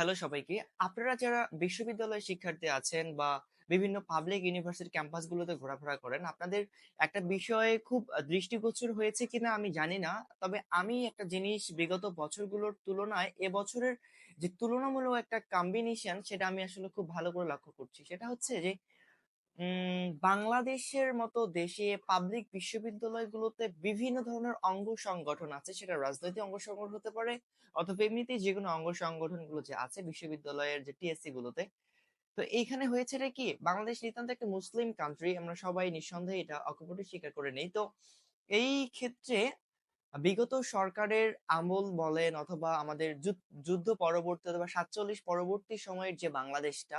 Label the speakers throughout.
Speaker 1: Hello সবাইকে। আপনারা যারা বিশ্ববিদ্যালয়ের শিক্ষার্থী আছেন বা বিভিন্ন পাবলিক ইউনিভার্সিটি ক্যাম্পাসগুলোতে ঘোরাফেরা করেন, আপনাদের একটা বিষয়ে খুব দৃষ্টিগোচর হয়েছে কিনা আমি জানি না। তবে আমি একটা জিনিস বিগত বছরগুলোর তুলনায় এবছরের যে তুলনামূলক একটা কম্বিনেশন সেটা আমি আসলে খুব ভালো করে লক্ষ্য করছি। সেটা হচ্ছে যে বাংলাদেশের মতো দেশে পাবলিক বিশ্ববিদ্যালয়গুলোতে বিভিন্ন ধরনের অঙ্গ সংগঠন আছে। সেটা রাজনৈতিক অঙ্গ সংগঠন হতে পারে অথবা এমনিতেই যেকোনো অঙ্গ সংগঠনগুলো যে আছে বিশ্ববিদ্যালয়ের যে টিএসসি গুলোতে। তো এইখানে হয়েছেটা কি? বাংলাদেশ নিতান্ত একটা মুসলিম কান্ট্রি। আমরা সবাই নিঃসন্দেহে এটা অকপটে স্বীকার করে নেই। তো এই ক্ষেত্রে বিগত সরকারের আমল বলেন অথবা আমাদের যুদ যুদ্ধ পরবর্তী অথবা ৪৭ পরবর্তী সময়ের যে বাংলাদেশটা,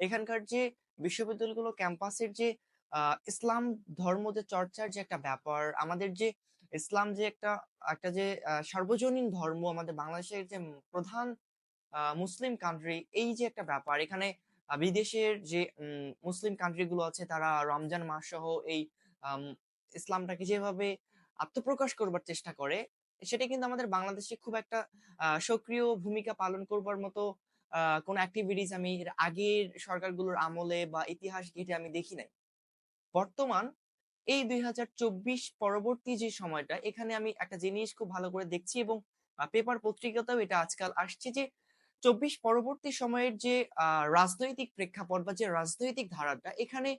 Speaker 1: এখানকার যে বিশ্ববিদ্যালয়গুলো ক্যাম্পাসের যে ইসলাম ধর্ম যে চর্চার যে একটা ব্যাপার, আমাদের যে ইসলাম যে একটা একটা যে সার্বজনীন ধর্ম আমাদের বাংলাদেশের যে প্রধান মুসলিম কান্ট্রি এই যে একটা ব্যাপার এখানে বিদেশের যে মুসলিম কান্ট্রি গুলো আছে তারা রমজান মাস সহ এই ইসলামটাকে যেভাবে আত্মপ্রকাশ করবার চেষ্টা করে, সেটা কিন্তু আমাদের বাংলাদেশে খুব একটা সক্রিয় ভূমিকা পালন করবার মতো কোন এক্টিভিটিস আমি এর আগের সরকারগুলোর আমলে বা ইতিহাস ঘেঁটে আমি দেখি নাই। বর্তমান এই ২০২৪ পরবর্তী যে সময়টা এখানে আমি একটা জিনিস খুব ভালো করে দেখছি এবং পেপার পত্রিকাতেও এটা আজকাল আসছে যে ২৪ পরবর্তী সময়ের যে রাজনৈতিক প্রেক্ষাপট বা যে রাজনৈতিক ধারাটা এখানে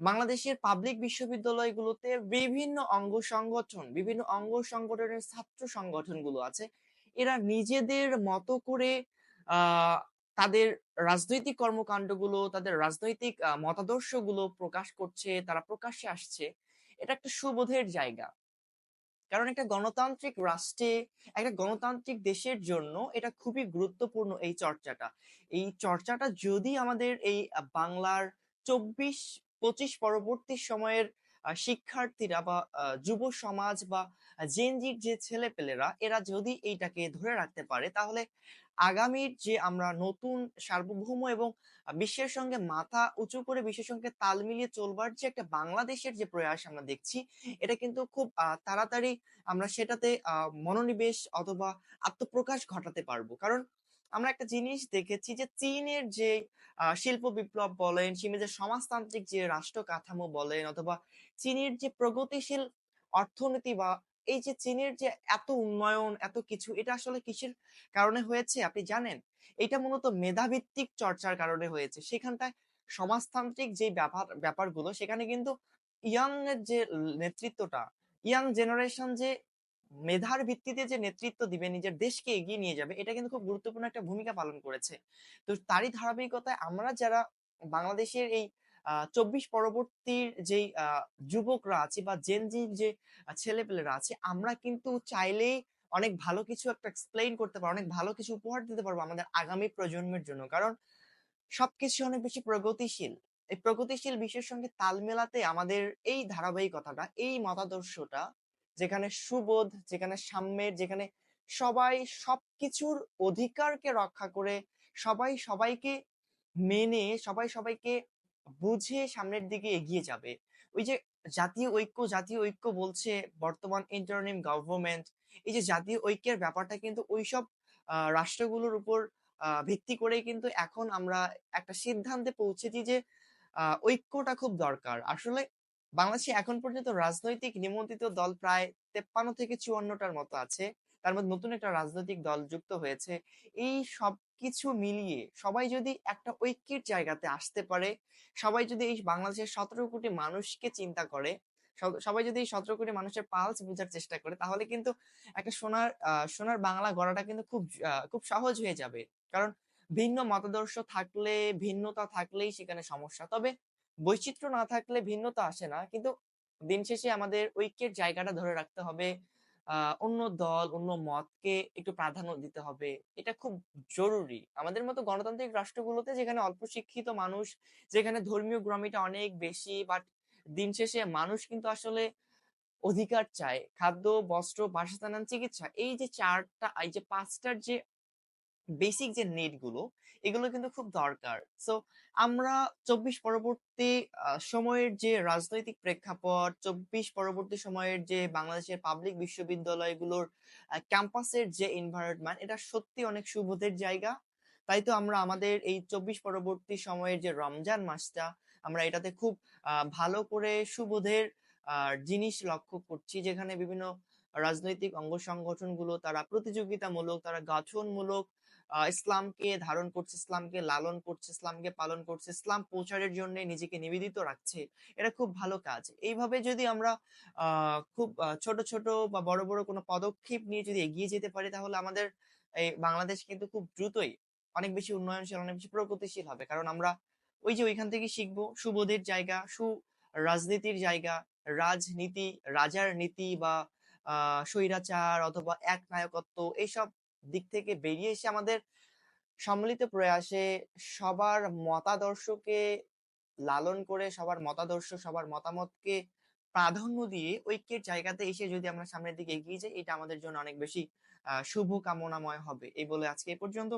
Speaker 1: বাংলাদেশের পাবলিক বিশ্ববিদ্যালয়গুলোতে বিভিন্ন অঙ্গ সংগঠন, বিভিন্ন অঙ্গ সংগঠনের ছাত্র সংগঠনগুলো আছে। এরা নিজেদের মতো করে তাদের রাজনৈতিক কর্মকান্ডগুলো, তাদের রাজনৈতিক মতাদর্শগুলো প্রকাশ করছে, তারা প্রকাশ্যে আসছে। এটা একটা সুবোধের জায়গা। কারণ একটা গণতান্ত্রিক রাষ্ট্রে, একটা গণতান্ত্রিক দেশের জন্য এটা খুবই গুরুত্বপূর্ণ এই চর্চাটা। এই চর্চাটা যদি আমাদের এই বাংলার ২৪-২৫ পরবর্তী সময়ের শিক্ষার্থীরা বা যুব সমাজ বা জেনজির জেন জির যে ছেলেপেলেরা এরা যদি এইটাকে ধরে রাখতে পারে তাহলে আগামীর যে আমরা নতুন সার্বভৌম এবং বিশ্বের সঙ্গে মাথা উঁচু করে বিশ্বের সঙ্গে তাল মিলিয়ে চলবার যে একটা বাংলাদেশের যে প্রয়াস আমরা দেখছি, এটা কিন্তু খুব তাড়াতাড়ি আমরা সেটাতে মনোনিবেশ অথবা আত্মপ্রকাশ ঘটাতে পারব। কারণ আমরা একটা জিনিস দেখেছি যে চীনের যে শিল্প বিপ্লব বলেন, চীনের যে সমাজতান্ত্রিক যে রাষ্ট্র কাঠামো বলেন অথবা চীনের যে প্রগতিশীল অর্থনীতি বা এই যে চীনের যে এত উন্নয়ন, এত কিছু এটা আসলে কিসের কারণে হয়েছে আপনি জানেন? এটা মূলত মেধাভিত্তিক চর্চার কারণে হয়েছে। সেখানটায় সমাজতান্ত্রিক যে ব্যাপার ব্যাপারগুলো সেখানে কিন্তু ইয়াং এর যে নেতৃত্বটা, ইয়াং জেনারেশন যে মেধার ভিত্তিতে যে নেতৃত্ব দিবে, নিজের দেশকে এগিয়ে নিয়ে যাবে, এটা কিন্তু খুব গুরুত্বপূর্ণ একটা ভূমিকা পালন করেছে। তো তারই ধারাবাহিকতায় আমরা যারা বাংলাদেশের এই ২৪ পরবর্তীর যেই যুবকরা আছে বা জেন জি যে ছেলেপেলেরা আছে, আমরা কিন্তু চাইলেই অনেক ভালো কিছু একটা এক্সপ্লেইন করতে পারব, অনেক ভালো কিছু উপহার দিতে পারব আমাদের আগামী প্রজন্মের জন্য। কারণ সবকিছু অনেক বেশি প্রগতিশীল। এই প্রগতিশীল বিশ্বের সঙ্গে তাল মেলাতে আমাদের এই ধারাবাহিকতাটা, এই মতাদর্শটা যেখানে সুবোধ, যেখানে সাম্যের, যেখানে সবাই সবকিছুর অধিকারকে রক্ষা করে, সবাই সবাইকে মেনে, সবাই সবাইকে বুঝে সামনের দিকে এগিয়ে যাবে। ওই যে জাতীয় ঐক্য, জাতীয় ঐক্য বলছে বর্তমান ইন্টারিম গভর্নমেন্ট। এই যে জাতীয় ঐক্যের ব্যাপারটা কিন্তু আ রাষ্ট্রগুলোর উপর ভিত্তি করেই কিন্তু এখন আমরা একটা সিদ্ধান্তে পৌঁছেছি যে ঐক্যটা খুব দরকার। আসলে বাংলাদেশে এখন পর্যন্ত রাজনৈতিক নিমন্ত্রিত দল প্রায় ৫৩ থেকে চুয়ান্নটার মতো আছে। তার মধ্যে নতুন একটা রাজনৈতিক দল যুক্ত হয়েছে। এই সবকিছু মিলিয়ে সবাই যদি একটা ঐক্যের জায়গাতে আসতে পারে, সবাই যদি এই বাংলাদেশের ১৭ কোটি মানুষকে চিন্তা করে, সবাই যদি এই ১৭ কোটি মানুষের পালস বুঝার চেষ্টা করে তাহলে কিন্তু একটা সোনার সোনার বাংলা গড়াটা কিন্তু খুব খুব সহজ হয়ে যাবে। কারণ ভিন্ন মতাদর্শ থাকলে, ভিন্নতা থাকলেই সেখানে সমস্যা। তবে বৈচিত্র্য না থাকলে ভিন্নতা আসে না। কিন্তু দিন শেষে আমাদের ঐক্যের জায়গাটা ধরে রাখতে হবে। অন্য দল, অন্য মতকে একটু প্রাধান্য দিতে হবে। এটা খুব জরুরি। আমাদের মতো গণতান্ত্রিক রাষ্ট্রগুলোতে যেখানে অল্প শিক্ষিত মানুষ, যেখানে ধর্মীয় গ্রমিটা অনেক বেশি বাট দিন শেষে মানুষ কিন্তু আসলে অধিকার চায়। খাদ্য, বস্ত্র, বাসস্থান, চিকিৎসা। এই যে চারটা এই যে পাঁচটার যে বেসিক যে নিডগুলো, এগুলো কিন্তু খুব দরকার। সো আমরা ২৪ পরবর্তী সময়ের যে রাজনৈতিক প্রেক্ষাপট, ২৪ পরবর্তী সময়ের যে বাংলাদেশের পাবলিক বিশ্ববিদ্যালয়গুলোর ক্যাম্পাসের যে এনভায়রনমেন্ট, এটা সত্যি অনেক সুবোধের জায়গা। তাই তো আমরা আমাদের এই ২৪ পরবর্তী সময়ের যে রমজান মাসটা আমরা এটাতে খুব ভালো করে সুবোধের জিনিস লক্ষ্য করছি। যেখানে বিভিন্ন রাজনৈতিক অঙ্গ সংগঠনগুলো তারা প্রতিযোগিতামূলক, তারা গঠনমূলক ইসলামকে ধারণ করছে, ইসলামকে লালন করছে, ইসলামকে পালন করছে, ইসলাম প্রচারের জন্যে নিজেকে নিবেদিত রাখছে। এটা খুব ভালো কাজ। এইভাবে যদি আমরা খুব ছোট, ছোট বা বড়, বড় কোনো পদক্ষেপ নিয়ে যদি এগিয়ে যেতে পারি তাহলে আমাদের এই বাংলাদেশ কিন্তু খুব দ্রুতই অনেক বেশি উন্নয়নশীল, অনেক বেশি প্রগতিশীল হবে। কারণ আমরা ওই যে ওইখান থেকে শিখব সুবোধের জায়গা, সু-রাজনীতির জায়গা, রাজনীতি, রাজার নীতি বা স্বৈরাচার অথবা একনায়কত্ব এইসব দিক থেকে বেরিয়ে এসে আমাদের সম্মিলিত প্রয়াসে সবার মতাদর্শকে লালন করে, সবার মতাদর্শ, সবার মতামতকে প্রাধান্য দিয়ে ঐক্যের জায়গাতে এসে যদি আমরা সামনের দিকে এগিয়ে যাই, এটা আমাদের জন্য অনেক বেশি শুভ কামনাময় হবে। এই বলে আজকে এ পর্যন্ত